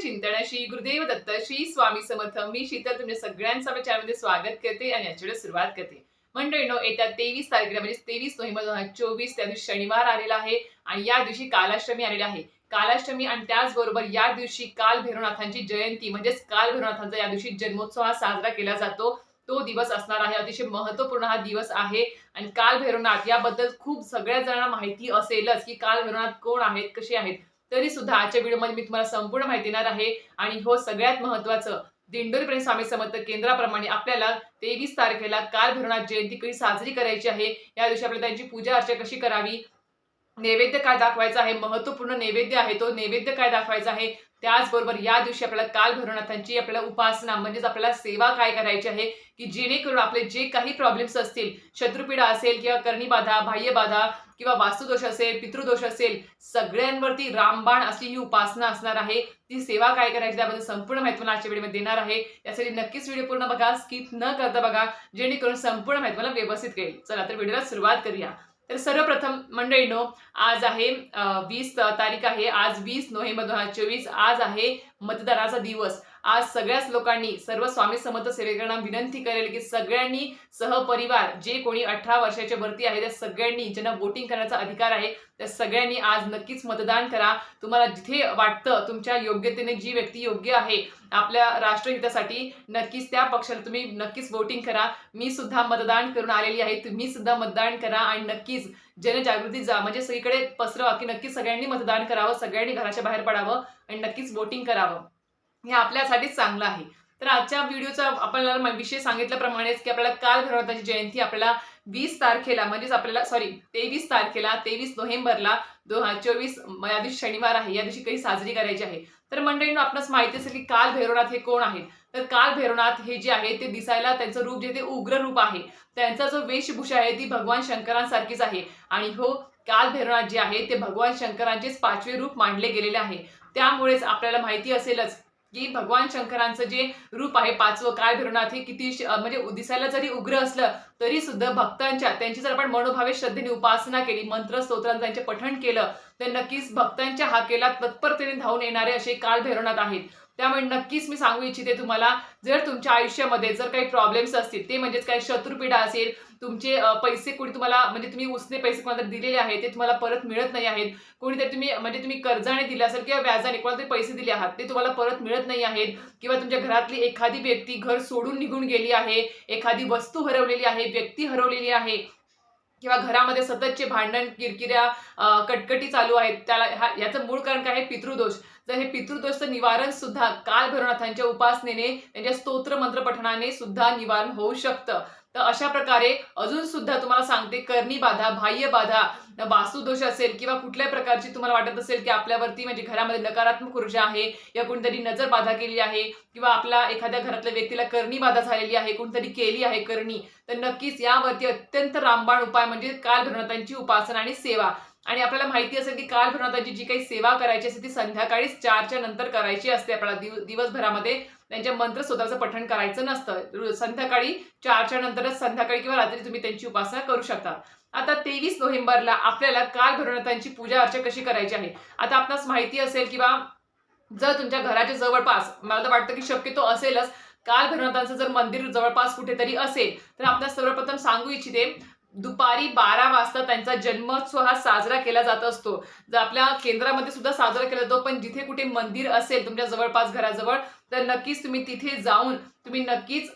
चिंतन श्री गुरुदेव दत्त श्री स्वामी समर्थ मी शीतल तुमच्या सगळ्यांचं चॅनलमध्ये स्वागत करते आणि याची सुरुवात करते. मंडळीनो येत्या तेवीस तारखेला म्हणजे तेवीस नोव्हेंबर दोन हजार चोवीस त्या दिवशी शनिवार आलेला आहे आणि या दिवशी कालाष्टमी आलेली आहे. कालाष्टमी आणि त्याचबरोबर या दिवशी काल भैरवनाथांची जयंती म्हणजेच काल भैरवनाथांचा या दिवशी जन्मोत्सव हा साजरा केला जातो. तो दिवस असणार आहे अतिशय महत्त्वपूर्ण हा दिवस आहे. आणि काल भैरवनाथ याबद्दल खूप सगळ्या जणांना माहिती असेलच की काल भैरवनाथ कोण आहेत कसे आहेत. तरी सुद्धा आजच्या व्हिडिओमध्ये मी तुम्हाला संपूर्ण माहिती देणार आहे. आणि हो सगळ्यात महत्वाचं दिंडोरीपर्यंत स्वामी समर्थ केंद्राप्रमाणे आपल्याला तेवीस तारखेला काल भैरवनाथ जयंती कशी साजरी करायची आहे? या दिवशी आपल्याला त्यांची पूजा अर्चा कशी करावी? नैवेद्य काय दाखवायचा आहे? महत्त्वपूर्ण नैवेद्य आहे तो. नैवेद्य काय दाखवायचा आहे? त्याचबरोबर या दिवशी आपल्याला काल भैरवनाथांची आपल्याला उपासना म्हणजेच आपल्याला सेवा काय करायची आहे? की जेणेकरून आपले जे काही प्रॉब्लेम्स असतील शत्रुपीडा असेल किंवा कर्णीबाधा बाह्यबाधा किंवा वास्तुदोष असेल पितृदोष असेल सगळ्यांवरती रामबाण अशी ही उपासना असणार आहे. ती सेवा काय करायची त्याबद्दल संपूर्ण माहिती मला आजच्या व्हिडिओमध्ये देणार आहे. यासाठी नक्कीच व्हिडिओ पूर्ण बघा. स्किप न करता बघा. जेणेकरून संपूर्ण माहिती मला व्यवस्थित कळेल. चला तर व्हिडिओला सुरुवात करूया. तर सर्वप्रथम मंडळीनो आज आहे वीस तारीख आहे. आज वीस नोव्हेंबर दोन हजार चोवीस. आज आहे मतदानाचा दिवस. आज सगळ्याच लोकांनी सर्व स्वामी समर्थ सेवेकरांना विनंती करेल की सगळ्यांनी सहपरिवार जे कोणी अठरा वर्षाच्या वरती आहे त्या सगळ्यांनी ज्यांना वोटिंग करण्याचा अधिकार आहे त्या सगळ्यांनी आज नक्कीच मतदान करा. तुम्हाला जिथे वाटतं तुमच्या योग्यतेने जी व्यक्ती योग्य आहे आपल्या राष्ट्रहितासाठी नक्कीच त्या पक्षाला तुम्ही नक्कीच वोटिंग करा. मी सुद्धा मतदान करून आलेली आहे तुम्ही सुद्धा मतदान करा आणि नक्कीच जनजागृती जा म्हणजे सगळीकडे पसरवा की नक्कीच सगळ्यांनी मतदान करावं सगळ्यांनी घराच्या बाहेर पडावं आणि नक्कीच वोटिंग करावं. हे आपल्यासाठीच चांगलं आहे. तर आजच्या व्हिडिओचा आपल्याला विषय सांगितल्याप्रमाणेच की आपल्याला काल भगवंताची जयंती आपल्याला वीस तारखेला म्हणजेच आपल्याला सॉरी तेवीस तारखेला तेवीस नोव्हेंबरला दोन हजार चोवीस या दिवशी शनिवार आहे या दिवशी काही साजरी करायची आहे. तर मंडळींना आपणास माहिती असेल की काल भैरवनाथ हे कोण आहेत? तर काल भैरवनाथ हे जे आहे ते दिसायला त्यांचं रूप जे ते उग्र रूप आहे. त्यांचा जो वेशभूषा आहे ती भगवान शंकरांसारखीच आहे. आणि हो काल भैरवनाथ जे आहे ते भगवान शंकरांचेच पाचवे रूप मांडले गेलेले आहे. त्यामुळेच आपल्याला माहिती असेलच की भगवान शंकरांचं जे रूप आहे पाचवं काल भैरवनाथ हे किती म्हणजे दिसायला जरी उग्र असलं तरी सुद्धा भक्तांच्या त्यांची जर आपण मनोभावे श्रद्धेने उपासना केली मंत्र स्तोत्रांचं त्यांचे पठण केलं तर नक्कीच भक्तांच्या हाकेला तत्परतेने धावून येणारे असे काल भैरवनाथ आहेत. त्यामुळे नक्कीच मी सांगू इच्छिते तुम्हाला जर तुमच्या आयुष्यामध्ये जर काही प्रॉब्लेम्स असतील ते म्हणजेच काही शत्रुपीडा असेल तुमचे पैसे कोणी तुम्हाला म्हणजे तुम्ही उसने पैसे कोणाला दिलेले आहेत ते तुम्हाला परत मिळत नाही आहेत कोणीतरी तुम्ही म्हणजे तुम्ही कर्जाने दिले असेल किंवा व्याजाने कोणाला तरी पैसे दिले आहात ते तुम्हाला परत मिळत नाही आहेत किंवा तुमच्या घरातली एखादी व्यक्ती घर सोडून निघून गेली आहे एखादी वस्तू हरवलेली आहे व्यक्ती हरवलेली आहे किंवा घरामध्ये सततचे भांडण किरकिऱ्या कटकटी चालू आहेत त्याला ह्या याचं मूळ कारण काय आहे? पितृदोष. तर हे पितृदोषचं निवारण सुद्धा काल भैरवनाथांच्या उपासनेने त्यांच्या स्तोत्र मंत्र पठणाने सुद्धा निवारण होऊ शकतं. तर अशा प्रकारे अजून सुद्धा तुम्हाला सांगते कर्णी बाधा बाह्य बाधा वासुदोष असेल किंवा कुठल्याही प्रकारची तुम्हाला वाटत असेल की आपल्यावरती म्हणजे घरामध्ये नकारात्मक ऊर्जा आहे या कोणतरी नजर बाधा केली आहे किंवा आपल्या एखाद्या घरातल्या व्यक्तीला करणी बाधा झालेली आहे कोणतरी केली आहे करणी तर नक्कीच यावरती अत्यंत रामबाण उपाय म्हणजे काल भैरवनाथांची उपासना आणि सेवा. आणि आपल्याला माहिती असेल की काल भैरवनाथांची जी काही सेवा करायची असते ती संध्याकाळीच चारच्या नंतर करायची असते. आपल्याला दिव दिवसभरामध्ये त्यांच्या मंत्र स्वतःचं पठण करायचं नसतं. संध्याकाळी चारच्या नंतरच संध्याकाळी किंवा रात्री तुम्ही त्यांची उपासना करू शकता. आता तेवीस नोव्हेंबरला आपल्याला काल भैरवनाथांची पूजा अर्चा कशी करायची आहे? आता आपणास माहिती असेल किंवा जर तुमच्या घराच्या जवळपास मला तर वाटतं की शक्यतो असेलच काल भैरवनाथांचं जर मंदिर जवळपास कुठेतरी असेल तर आपल्याला सर्वप्रथम सांगू इच्छिते दुपारी बारा वाजता त्यांचा जन्मोत्सव हा साजरा केला जात असतो. जर आपल्या केंद्रामध्ये सुद्धा साजरा केला जातो पण जिथे कुठे मंदिर असेल तुमच्या जवळपास घराजवळ तर नक्कीच तुम्ही तिथे जाऊन तुम्ही नक्कीच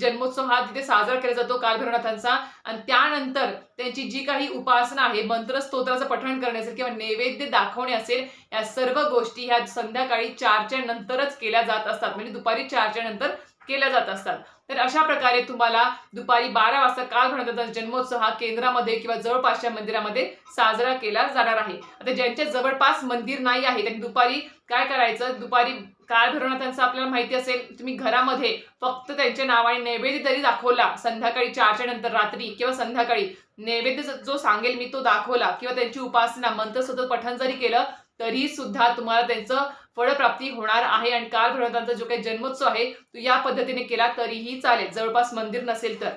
जन्मोत्सव हा तिथे साजरा केला जातो कालभैरवनाथांचा आणि त्यानंतर त्यांची जी काही उपासना आहे मंत्र स्तोत्राचं पठण करणे असेल किंवा नैवेद्य दाखवणे असेल या सर्व गोष्टी ह्या संध्याकाळी चारच्या नंतरच केल्या जात असतात. म्हणजे दुपारी चारच्या नंतर केल्या जात असतात. तर अशा प्रकारे तुम्हाला दुपारी बारा वाजता काल भैरवनाथांचा जन्मोत्सव हा केंद्रामध्ये किंवा जवळपासच्या मंदिरामध्ये साजरा केला जाणार आहे. आता ज्यांच्या जवळपास मंदिर नाही आहे त्यांनी दुपारी काय करायचं? दुपारी काळ भैरवनाथांचं आपल्याला माहिती असेल तुम्ही घरामध्ये फक्त त्यांच्या नावाने नैवेद्य तरी दाखवला. संध्याकाळी चारच्या नंतर रात्री किंवा संध्याकाळी नैवेद्य जो सांगेल मी तो दाखवला. किंवा त्यांची उपासना मंत्र सतत पठण जरी केलं तरी सुद्धा तुम्हाला त्यांचं फळप्राप्ती होणार आहे. आणि काल भैरवनाथांचा जो काही जन्मोत्सव आहे तो या पद्धतीने केला तरीही चालेल. जवळपास मंदिर नसेल तर.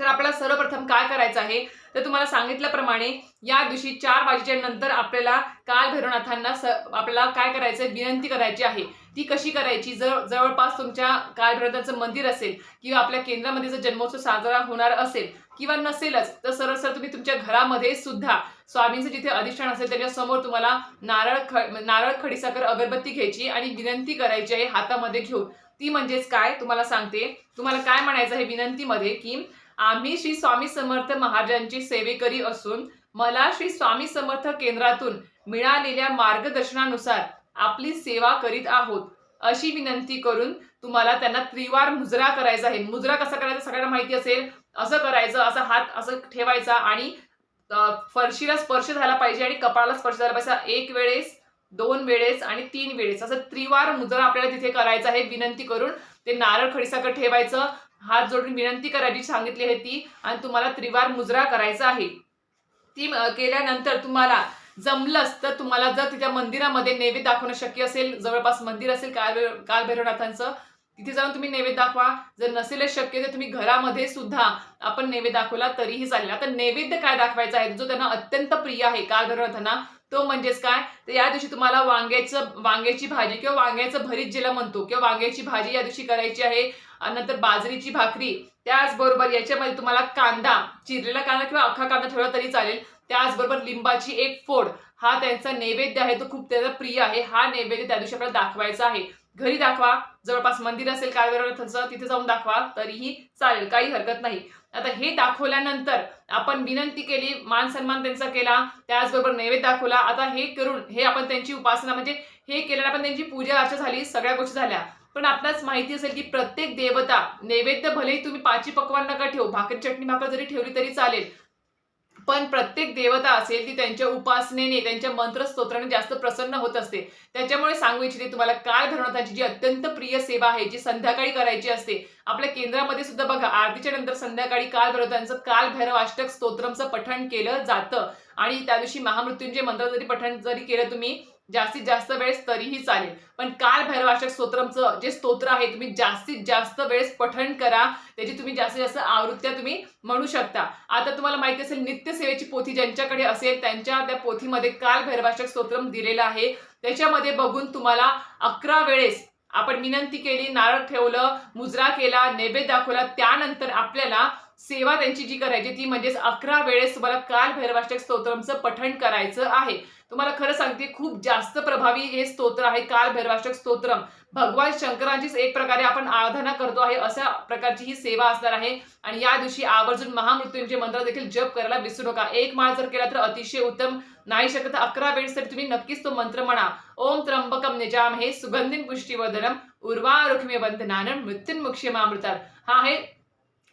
तर आपल्याला सर्वप्रथम काय करायचं आहे? तर तुम्हाला सांगितल्याप्रमाणे या दिवशी चार वाजेच्या नंतर आपल्याला काल भैरवनाथांना स आपल्याला काय करायचं आहे विनंती करायची आहे. ती कशी करायची? जर जवळपास तुमच्या काल मंदिर असेल किंवा आपल्या केंद्रामध्ये जर जन्मोत्सव साजरा होणार असेल किंवा नसेलच तर सरळ सर तुम्ही तुमच्या घरामध्ये सुद्धा स्वामींचं जिथे अधिष्ठान असेल त्याच्यासमोर तुम्हाला नारळ ख नारळ खडीसाखर अगरबत्ती घ्यायची आणि विनंती करायची आहे हातामध्ये घेऊन. ती म्हणजेच काय? तुम्हाला सांगते. तुम्हाला काय म्हणायचं आहे विनंतीमध्ये की आम्ही श्री स्वामी समर्थ महाराजांची सेवेकरी असून मला श्री स्वामी समर्थ केंद्रातून मिळालेल्या मार्गदर्शनानुसार आपली सेवा करीत आहोत. अशी विनंती करून तुम्हाला त्यांना त्रिवार मुजरा करायचा आहे. मुजरा कसा करायचा सगळ्यांना माहिती असेल. असं करायचं असा हात असं ठेवायचा आणि फरशीला स्पर्श झाला पाहिजे आणि कपाळाला स्पर्श झाला पाहिजे. एक वेळेस दोन वेळेस आणि तीन वेळेस असं त्रिवार मुजरा आपल्याला तिथे करायचं आहे. विनंती करून ते नारळ खडीसाकर ठेवायचं. हात जोडून विनंती करायची सांगितली आहे ती आणि तुम्हाला त्रिवार मुजरा करायचा आहे. ती केल्यानंतर तुम्हाला जमलंच तर तुम्हाला जर तिच्या मंदिरामध्ये नैवेद्य दाखवणं शक्य असेल जवळपास मंदिर असेल काल कालभैरवनाथांचं तिथे जाऊन तुम्ही नैवेद्य दाखवा. जर नसेलच शक्य तर तुम्ही घरामध्ये सुद्धा आपण नैवेद्य दाखवला तरीही चालेल. आता नैवेद्य काय दाखवायचा आहे? जो त्यांना अत्यंत प्रिय आहे कालभैरवनाथांना तो म्हणजेच काय? तर या दिवशी तुम्हाला वांग्याचं वांग्याची भाजी किंवा वांग्याचं भरीत ज्याला म्हणतो किंवा वांग्याची भाजी या दिवशी करायची आहे. नंतर बाजरीची भाकरी त्याचबरोबर याच्यामध्ये तुम्हाला कांदा चिरलेला कांदा किंवा अख्खा कांदा ठेवला तरी चालेल. त्याचबरोबर लिंबाची एक फोड हा त्यांचा नैवेद्य आहे तो खूप त्याचा प्रिय आहे. हा नैवेद्य त्या दिवशी आपल्याला दाखवायचा आहे. घरी दाखवा जवळपास मंदिर असेल काय बरोबर तिथे जाऊन दाखवा तरीही चालेल काही हरकत नाही. आता हे दाखवल्यानंतर आपण विनंती केली मान सन्मान त्यांचा केला त्याचबरोबर नैवेद्य दाखवला. आता हे करून हे आपण त्यांची उपासना म्हणजे हे केल्यानं आपण त्यांची पूजा अर्चा झाली सगळ्या गोष्टी झाल्या. पण आपल्याच माहिती असेल की प्रत्येक देवता नैवेद्य भलेही तुम्ही पाची पकवान नका ठेवू भाकरी चटणी भाकर जरी ठेवली तरी चालेल. पण प्रत्येक देवता असेल ती त्यांच्या उपासनेने त्यांच्या मंत्रस्तोत्राने जास्त प्रसन्न होत असते. त्याच्यामुळे सांगू इच्छिते तुम्हाला काय भैरवनाथांची जी अत्यंत प्रिय सेवा आहे जी संध्याकाळी करायची असते. आपल्या केंद्रामध्ये सुद्धा बघा आरतीच्या नंतर संध्याकाळी काल भैरवनाथांचं काल भैरवाष्टक स्तोत्रमचं पठण केलं जातं. आणि त्या दिवशी महामृत्यूंचे मंत्र जरी पठण जरी केलं तुम्ही जास्तीत जास्त वेळेस तरीही चालेल. पण काल भैरवाचक स्तोत्रमचं जे स्तोत्र आहे तुम्ही जास्तीत जास्त वेळेस पठण करा. त्याची तुम्ही जास्तीत जास्त आवृत्त्या तुम्ही म्हणू शकता. आता तुम्हाला माहिती असेल नित्यसेवेची पोथी ज्यांच्याकडे असेल त्यांच्या त्या पोथीमध्ये काल भैरवाचक स्तोत्रम दिलेलं आहे. त्याच्यामध्ये बघून तुम्हाला अकरा वेळेस आपण विनंती केली नारळ ठेवलं मुजरा केला नैवेद्य दाखवला. त्यानंतर आपल्याला सेवा त्यांची जी करायची ती म्हणजेच अकरा वेळेस तुम्हाला काल भैरवाष्टक स्तोत्रमचं पठण करायचं आहे. तुम्हाला खरं सांगते खूप जास्त प्रभावी हे स्तोत्र आहे काल भैरवाष्टक स्तोत्रम. भगवान शंकरांचीच एक प्रकारे आपण आराधना करतो आहे अशा प्रकारची ही सेवा असणार आहे. आणि या दिवशी आवर्जून महामृत्यूंचे मंत्र देखील जप करायला विसरू नका. एक माळ जर केला तर अतिशय उत्तम. नाही शकत तर अकरा वेळेस तरी तुम्ही नक्कीच तो मंत्र म्हणा. ओम त्र्यंबकम निजाम हे सुगंधिन पुष्टीवर्धनम उर्वा रुक्मे बंधनानं मृत्युंमुक्षेमामृतात हा आहे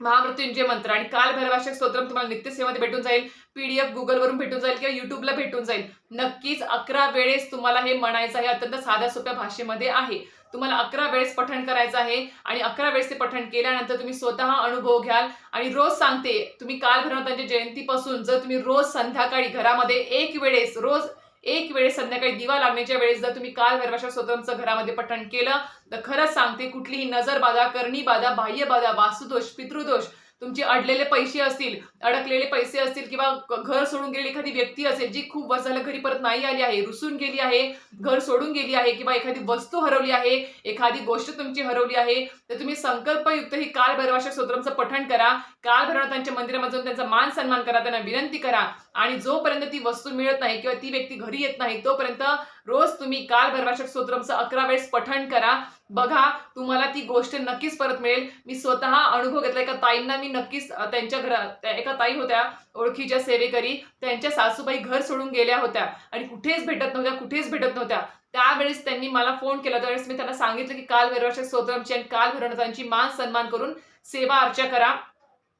महामृत्युंजय मंत्र. आणि काल भैरवाशक स्तोत्रम तुम्हाला नित्यसेवेमध्ये भेटून जाईल. पीडीएफ गुगलवरून भेटून जाईल किंवा युट्यूबला भेटून जाईल. नक्कीच अकरा वेळेस तुम्हाला हे म्हणायचं आहे. अत्यंत साध्या सोप्या भाषेमध्ये आहे. तुम्हाला अकरा वेळेस पठण करायचं आहे आणि अकरा वेळेस ते पठण केल्यानंतर तुम्ही स्वतः अनुभव घ्याल आणि रोज सांगते तुम्ही काल भैरवनाथांच्या म्हणजे जयंतीपासून जर तुम्ही रोज संध्याकाळी घरामध्ये एक वेळेस रोज एक वेळेस संध्याकाळी दिवा लागण्याच्या वेळेस जर तुम्ही काल भैरवाच्या स्वतंत्र घरामध्ये पठण केलं तर खरंच सांगते कुठलीही नजर बाधा करणी बाधा बाह्य बाधा वास्तुदोष पितृदोष तुमचे अडलेले पैसे असतील अडकलेले पैसे असतील किंवा घर सोडून गेलेली एखादी व्यक्ती असेल जी खूप वर्षाला घरी परत नाही आली आहे रुसून गेली आहे घर सोडून गेली आहे किंवा एखादी वस्तू हरवली आहे एखादी गोष्ट तुमची हरवली आहे तर तुम्ही संकल्पयुक्त ही काल भैरवाशा स्तोत्रांचं पठण करा. काल भैरवनाथांच्या मंदिरामध्ये जाऊन त्यांचा मान सन्मान करा त्यांना विनंती करा. आणि जोपर्यंत ती वस्तू मिळत नाही किंवा ती व्यक्ती घरी येत नाही तोपर्यंत रोज तुम्ही काल भैरवाशक स्तोत्रमचं अकरा वेळेस पठण करा. बघा तुम्हाला ती गोष्ट नक्कीच परत मिळेल. मी स्वतः अनुभव घेतला एका ताईंना. मी नक्कीच त्यांच्या घरात एका ताई होत्या ओळखीच्या सेवेकरी. त्यांच्या सासूबाई घर सोडून गेल्या होत्या आणि कुठेच भेटत नव्हत्या कुठेच भेटत नव्हत्या. त्यावेळेस त्यांनी मला फोन केला. त्यावेळेस मी त्यांना सांगितलं की काल भैरवाष्टक स्तोत्रमची आणि काल भैरवनाथांची मान सन्मान करून सेवा अर्चा करा.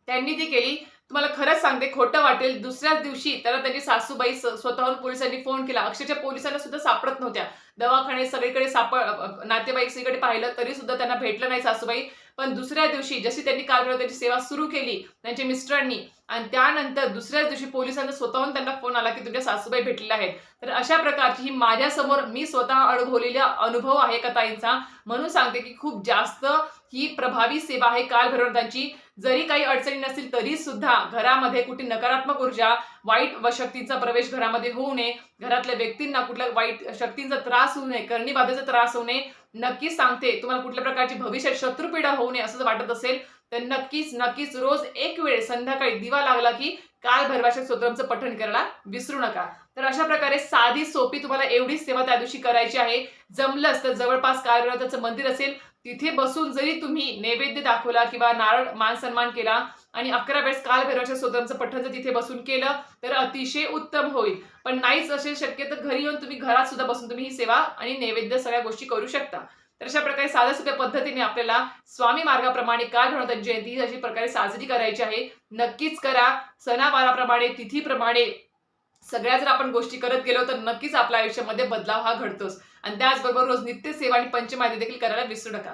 त्यांनी ती केली. तुम्हाला खरंच सांगते खोटं वाटेल. दुसऱ्याच दिवशी त्याला त्यांची सासूबाई स्वतःहून पोलिसांनी फोन केला. अक्षरशः पोलिसांना सुद्धा सापडत नव्हत्या. दवाखाने सगळीकडे सापड नातेवाईक सगळीकडे पाहिलं तरी सुद्धा त्यांना भेटलं नाही सासूबाई. पण दुसऱ्या दिवशी जशी त्यांनी काल त्याची सेवा सुरू केली त्यांच्या मिस्टरांनी आणि त्यानंतर दुसऱ्याच दिवशी पोलिसांचा स्वतःहून त्यांना फोन आला की तुमच्या सासूबाई भेटलेल्या आहेत. तर अशा प्रकारची ही माझ्यासमोर मी स्वतः अनुभवलेला अनुभव आहे कथाईंचा म्हणून सांगते की खूप जास्त ही प्रभावी सेवा आहे कालभैरवनाथांची जरी काही अडचणी नसतील तरी सुद्धा घरामध्ये कुठे नकारात्मक ऊर्जा वाईट व शक्तींचा प्रवेश घरामध्ये होऊ नये. घरातल्या व्यक्तींना कुठल्या वाईट शक्तींचा त्रास होऊ नये करणीबाधेचा त्रास होऊ नये. नक्कीच सांगते. तुम्हाला कुठल्या प्रकारची भविष्यात शत्रुपीडा होऊ नये असं जर वाटत असेल तर नक्कीच नक्कीच रोज एक वेळ संध्याकाळी दिवा लागला की काल भैरवाच्या स्तोत्रांचं पठण करायला विसरू नका. तर अशा प्रकारे साधी सोपी तुम्हाला एवढीच सेवा त्या दिवशी करायची आहे. जमलंच तर जवळपास काल मंदिर असेल तिथे बसून जरी तुम्ही नैवेद्य दाखवला किंवा नारळ मान सन्मान केला आणि अकरा वेळेस कालभैरवाच्या स्तोत्रांचं पठण जर तिथे बसून केलं तर अतिशय उत्तम होईल. पण नाहीच असेल शक्य तर घरी येऊन तुम्ही घरात सुद्धा बसून तुम्ही ही सेवा आणि नैवेद्य सगळ्या गोष्टी करू शकता. तर अशा प्रकारे साध्या सोप्या पद्धतीने आपल्याला स्वामी मार्गाप्रमाणे काल भैरवनाथ जयंती ही अशी प्रकारे साजरी करायची आहे. नक्कीच करा. सणावाराप्रमाणे तिथीप्रमाणे सगळ्या जर आपण गोष्टी करत गेलो तर नक्कीच आपल्या आयुष्यामध्ये बदलाव हा घडतोच. आणि त्याचबरोबर रोज नित्य सेवा आणि पंचमायती देखील करायला विसरू नका.